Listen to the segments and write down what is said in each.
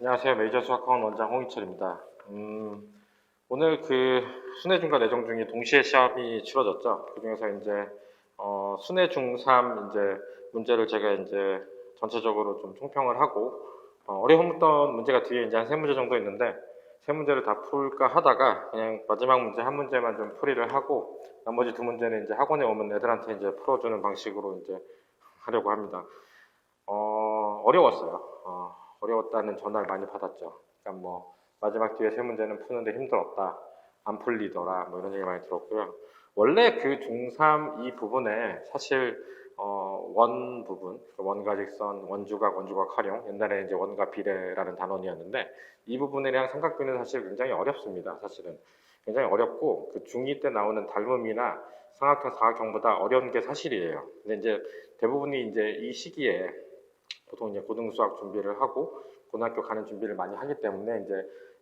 안녕하세요. 메이저 수학학원 원장 홍희철입니다. 음, 오늘 그 순회 중과 내정 중이 동시에 시험이 치러졌죠. 그 중에서 이제 어, 순회 중 3 이제 문제를 제가 이제 전체적으로 좀 총평을 하고 어, 어려웠던 문제가 뒤에 이제 한 세 문제 정도 있는데 세 문제를 다 풀까 하다가 그냥 마지막 문제 한 문제만 좀 풀이를 하고 나머지 두 문제는 이제 학원에 오면 애들한테 이제 풀어주는 방식으로 이제 하려고 합니다. 어, 어려웠어요. 어, 어려웠다는 전화를 많이 받았죠. 그러니까 뭐 마지막 뒤에 세 문제는 푸는데 힘들었다, 안 풀리더라, 뭐 이런 얘기 많이 들었고요. 원래 그 중3 이 부분에 사실 어, 원 부분, 원과 직선, 원주각, 원주각 활용, 옛날에 이제 원과 비례라는 단원이었는데 이 부분이랑 삼각비는 사실 굉장히 어렵습니다. 사실은 굉장히 어렵고 그 중2 때 나오는 닮음이나 삼각형, 사각형보다 어려운 게 사실이에요. 근데 이제 대부분이 이제 이 시기에 보통 이제 고등 수학 준비를 하고 고등학교 가는 준비를 많이 하기 때문에 이제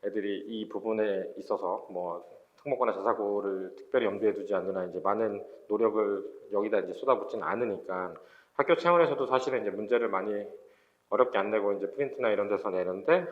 애들이 이 부분에 있어서 뭐 특목고나 자사고를 특별히 염두에 두지 않느나 이제 많은 노력을 여기다 이제 쏟아붓지는 않으니까 학교 차원에서도 사실은 이제 문제를 많이 어렵게 안 내고 이제 프린트나 이런 데서 내는데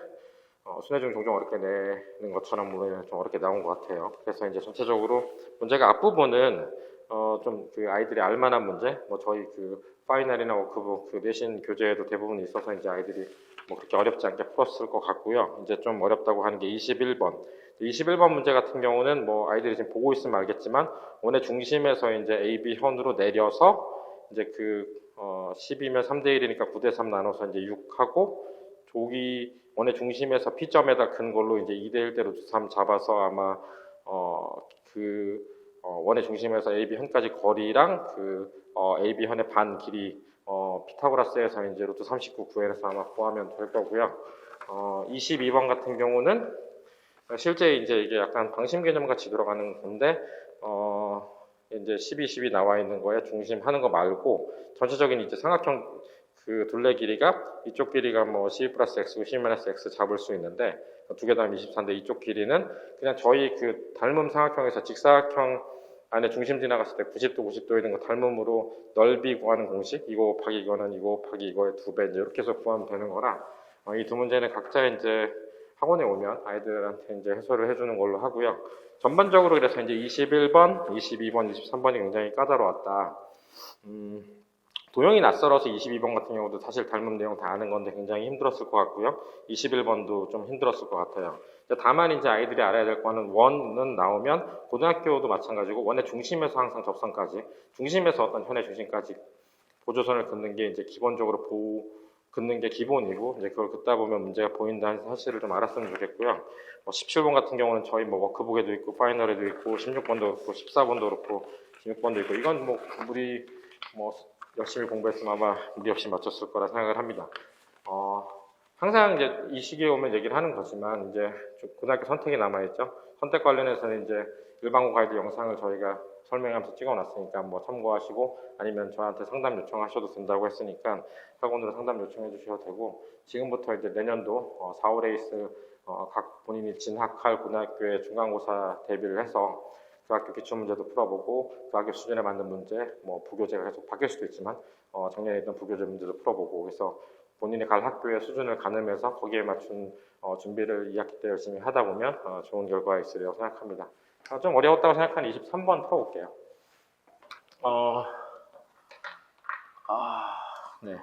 어, 순회 중 종종 어렵게 내는 것처럼 좀 어렵게 나온 것 같아요. 그래서 이제 전체적으로 문제가 앞부분은 어, 좀 그 아이들이 알만한 문제, 뭐 저희 그 파이널이나 워크북 그 내신 교재에도 대부분 있어서 이제 아이들이 뭐 그렇게 어렵지 않게 풀었을 것 같고요. 이제 좀 어렵다고 하는 게 21번. 21번 문제 같은 경우는 뭐 아이들이 지금 보고 있으면 알겠지만 원의 중심에서 이제 A, B 현으로 내려서 이제 그 어, 10이면 3대 1이니까 9대 3 나눠서 이제 6하고 조기 원의 중심에서 P점에다 근 걸로 이제 2대 1대로 3 잡아서 아마 어 그 어, 원의 중심에서 AB 현까지 거리랑 그 어, AB 현의 반 길이 어, 피타고라스에서 이제 루트 39 구해서 아마 구하면 될 거고요. 어, 22번 같은 경우는 실제 이제 이게 약간 방심 개념 같이 들어가는 건데 어, 이제 12, 12 나와 있는 거에 중심 하는 거 말고 전체적인 이제 삼각형 그 둘레 길이가 이쪽 길이가 뭐 12 플러스 x고 12 마이너스 x 잡을 수 있는데 두 개다 24인데 이쪽 길이는 그냥 저희 그 닮음 삼각형에서 직사각형 안에 중심 지나갔을 때 90도 90도 있는 거 닮음으로 넓이 구하는 공식 이거 곱하기 이거는 이거 곱하기 이거의 두 배 이렇게 해서 구하면 되는 거라 어, 이두 문제는 각자 이제 학원에 오면 아이들한테 이제 해설을 해주는 걸로 하고요. 전반적으로 그래서 이제 21번, 22번, 23번이 굉장히 까다로웠다. 음, 도형이 낯설어서 22번 같은 경우도 사실 닮은 내용 다 아는 건데 굉장히 힘들었을 것 같고요. 21번도 좀 힘들었을 것 같아요. 다만 이제 아이들이 알아야 될 거는 원은 나오면 고등학교도 마찬가지고 원의 중심에서 항상 접선까지 중심에서 어떤 현의 중심까지 보조선을 긋는 게 이제 기본적으로 보 긋는 게 기본이고 이제 그걸 긋다 보면 문제가 보인다는 사실을 좀 알았으면 좋겠고요. 뭐 17번 같은 경우는 저희 뭐 워크북에도 있고 파이널에도 있고 16번도 그렇고 14번도 그렇고 16번도 있고 이건 뭐 우리 뭐 열심히 공부했으면 아마 무리 없이 맞췄을 거라 생각을 합니다. 어, 항상 이제 이 시기에 오면 얘기를 하는 거지만 이제 좀 고등학교 선택이 남아있죠. 선택 관련해서는 이제 일반고 가이드 영상을 저희가 설명하면서 찍어놨으니까 뭐 참고하시고 아니면 저한테 상담 요청하셔도 된다고 했으니까 학원으로 상담 요청해 주셔도 되고 지금부터 이제 내년도 어, 4월 에이스 어, 각 본인이 진학할 고등학교의 중간고사 대비를 해서 그 학교 기출 문제도 풀어보고 그 학교 수준에 맞는 문제 뭐 부교재가 계속 바뀔 수도 있지만 어, 작년에 있던 부교재 문제도 풀어보고 그래서 본인이 갈 학교의 수준을 가늠해서 거기에 맞춘 어, 준비를 2학기 때 열심히 하다 보면 어, 좋은 결과가 있으리라고 생각합니다. 아, 좀 어려웠다고 생각하는 23번 풀어볼게요. 어, 아, 네.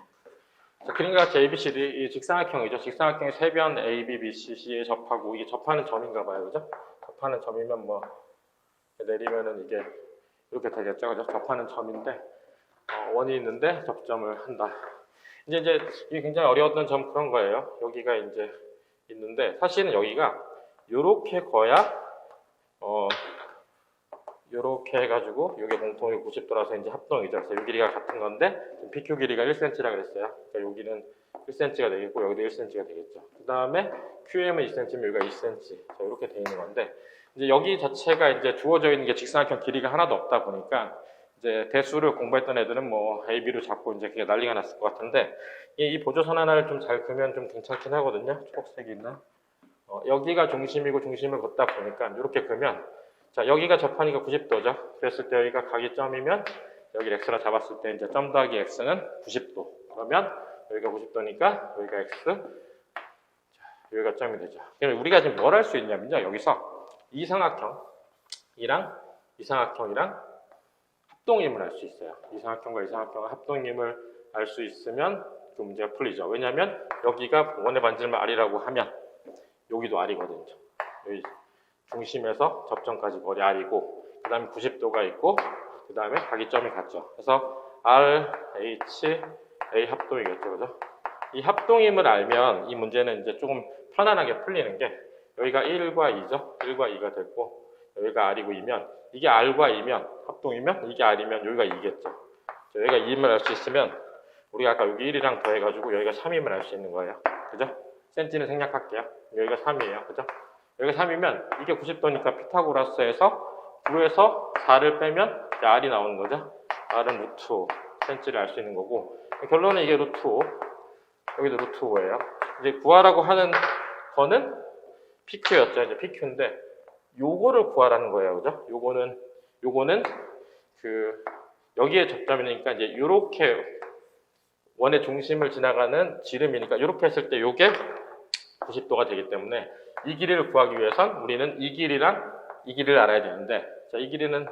ABCD 이 직사각형이죠. 직사각형의 세변 A, B, B, C, C에 접하고 이게 접하는 점인가 봐요. 그죠? 접하는 점이면 뭐 내리면은 이게 이렇게 되겠죠. 그죠? 접하는 점인데 어, 원이 있는데 접점을 한다. 이제 이제 이게 굉장히 어려웠던 점 그런 거예요. 여기가 이제 있는데 사실은 여기가 요렇게 거야 어 요렇게 해가지고 이게 공통이 90도라서 이제 합동이죠. 그래서 요 길이가 같은 건데 PQ 길이가 1cm라 그랬어요. 그러니까 여기는 1cm가 되겠고 여기도 1cm가 되겠죠. 그 다음에 QM은 2cm면 여기가 2cm. 자, 이렇게 돼 있는 건데 이제 여기 자체가 이제 주어져 있는 게 직사각형 길이가 하나도 없다 보니까 이제 대수를 공부했던 애들은 뭐 A, B로 잡고 이제 그게 난리가 났을 것 같은데 이, 이 보조선 하나를 좀 잘 그면 좀 괜찮긴 하거든요. 초록색이 있나? 어, 여기가 중심이고 중심을 걷다 보니까 이렇게 그면 자 여기가 접하니까 90도죠. 그랬을 때 여기가 각이 점이면 여기 x라 잡았을 때 이제 점 더하기 x는 90도. 그러면 여기가 90도니까 여기가 x. 자, 여기가 점이 되죠. 그럼 우리가 지금 뭘 할 수 있냐면요. 여기서 이삼각형이랑 이삼각형이랑 합동임을 알 수 있어요. 이삼각형과 이삼각형의 합동임을 알 수 있으면 그 문제가 풀리죠. 왜냐하면 여기가 원의 반지름을 R이라고 하면 여기도 R이거든요. 여기 중심에서 접점까지 거리 R이고 그 다음에 90도가 있고 그 다음에 각이점이 같죠. 그래서 R, H, A 합동이겠죠. 그죠? 이 합동임을 알면 이 문제는 이제 조금 편안하게 풀리는 게 여기가 1과 2죠. 1과 2가 됐고 여기가 R이고 2면 이게 R과 2면 합동이면 이게 R이면 여기가 2겠죠. 여기가 2임을 알 수 있으면 우리가 아까 여기 1이랑 더해가지고 여기가 3임을 알 수 있는 거예요. 그죠? 센티는 생략할게요. 여기가 3이에요. 그죠? 여기가 3이면 이게 90도니까 피타고라스에서 9에서 4를 빼면 R이 나오는 거죠. R은 루트 5 센치를 알 수 있는 거고 결론은 이게 루트 5 여기도 루트 5예요. 이제 구하라고 하는 거는 PQ였죠. 이제 PQ인데 요거를 구하라는 거예요. 그죠? 요거는 요거는 그 여기에 접점이니까 이제 요렇게 원의 중심을 지나가는 지름이니까 이렇게 했을 때 요게 90도가 되기 때문에 이 길이를 구하기 위해선 우리는 이 길이랑 이 길이를 알아야 되는데 자, 이 길이는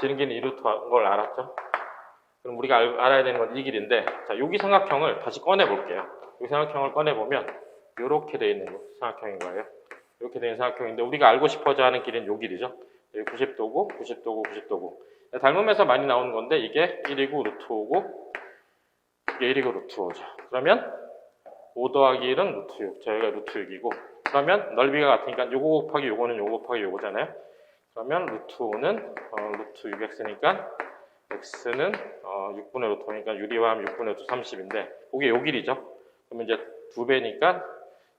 지름 길이는 이루트인 걸 알았죠? 그럼 우리가 알, 알아야 되는 건 이 길인데 자, 여기 삼각형을 다시 꺼내 볼게요. 여기 삼각형을 꺼내 보면 이렇게 돼 있는 삼각형인 거예요. 이렇게 된 삼각형인데 우리가 알고 싶어져 하는 길은 요 길이죠. 여기 90도고 90도고 90도고 닮으면서 많이 나오는 건데 이게 1이고 루트 5고 이게 1이고 루트 5죠. 그러면 5 더하기 1은 루트 6. 저희가 루트 6이고 그러면 넓이가 같으니까 요거 곱하기 요거는 요거 곱하기 요거잖아요. 그러면 루트 5는 어, 루트 6x니까 x는 어, 6분의 루트 5니까 유리화하면 6분의 루트 30인데 그게 요 길이죠. 그러면 이제 두 배니까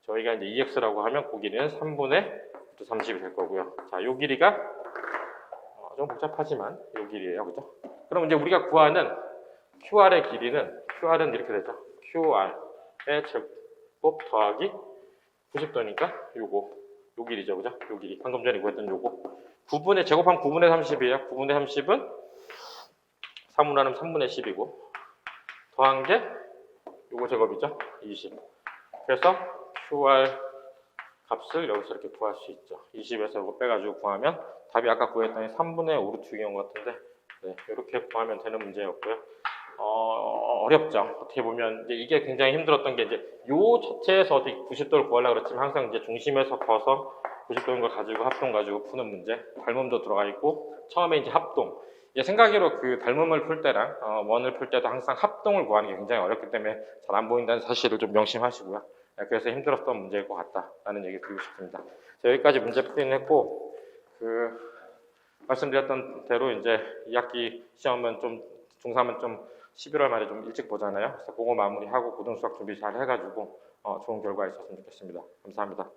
저희가 이제 2x라고 하면 그 길이는 3분의 루트 30이 될 거고요. 자, 요 길이가 어, 좀 복잡하지만 요 길이에요. 그죠? 그럼 이제 우리가 구하는 QR의 길이는 QR은 이렇게 되죠. QR의 제곱 더하기 90도니까 요거 요 길이죠. 그죠? 요 길이. 방금 전에 구했던 요거. 9분의 제곱하면 9분의 30이에요. 9분의 30은 3분 하면 3분의 10이고 더한 게 요거 제곱이죠. 20. 그래서 QR 값을 여기서 이렇게 구할 수 있죠. 20에서 이거 빼가지고 구하면 답이 아까 구했던 3분의 5로 투기인 것 같은데 네, 이렇게 구하면 되는 문제였고요. 어, 어렵죠. 어떻게 보면 이제 이게 굉장히 힘들었던 게 이제 요 자체에서 어떻게 90도를 구하려고 그랬지만 항상 이제 중심에서 커서 90도인 걸 가지고 합동 가지고 푸는 문제, 닮음도 들어가 있고 처음에 이제 합동. 이제 생각으로 그 닮음을 풀 때랑 어, 원을 풀 때도 항상 합동을 구하는 게 굉장히 어렵기 때문에 잘 안 보인다는 사실을 좀 명심하시고요. 네, 그래서 힘들었던 문제일 것 같다라는 얘기 드리고 싶습니다. 자, 여기까지 문제 풀이는 했고 그 말씀드렸던 대로 이제 2학기 시험은 좀 중3은 좀 11월 말에 좀 일찍 보잖아요. 그래서 그거 마무리하고 고등 수학 준비 잘 해가지고 어, 좋은 결과 있었으면 좋겠습니다. 감사합니다.